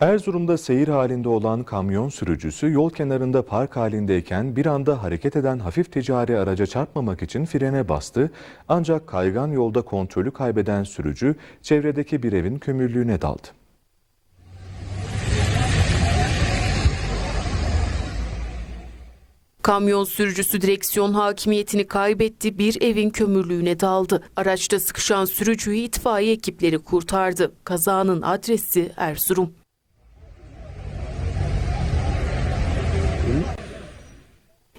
Erzurum'da seyir halinde olan kamyon sürücüsü yol kenarında park halindeyken bir anda hareket eden hafif ticari araca çarpmamak için frene bastı. Ancak kaygan yolda kontrolü kaybeden sürücü çevredeki bir evin kömürlüğüne daldı. Kamyon sürücüsü direksiyon hakimiyetini kaybetti, bir evin kömürlüğüne daldı. Araçta sıkışan sürücüyü itfaiye ekipleri kurtardı. Kazanın adresi Erzurum.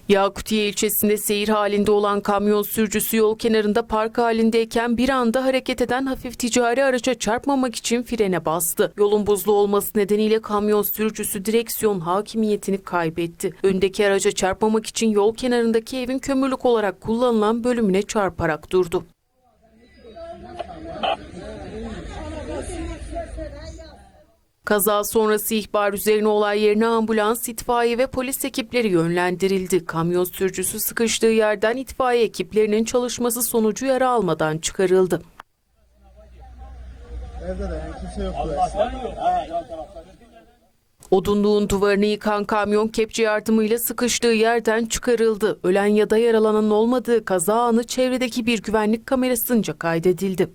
Yakutiye ilçesinde seyir halinde olan kamyon sürücüsü yol kenarında park halindeyken bir anda hareket eden hafif ticari araca çarpmamak için frene bastı. Yolun buzlu olması nedeniyle kamyon sürücüsü direksiyon hakimiyetini kaybetti. Öndeki araca çarpmamak için yol kenarındaki evin kömürlük olarak kullanılan bölümüne çarparak durdu. Kaza sonrası ihbar üzerine olay yerine ambulans, itfaiye ve polis ekipleri yönlendirildi. Kamyon sürücüsü sıkıştığı yerden itfaiye ekiplerinin çalışması sonucu yara almadan çıkarıldı. Evde de yani kimse yoktu. Odunluğun duvarını yıkan kamyon kepçe yardımıyla sıkıştığı yerden çıkarıldı. Ölen ya da yaralanan olmadığı kaza anı çevredeki bir güvenlik kamerasınca kaydedildi.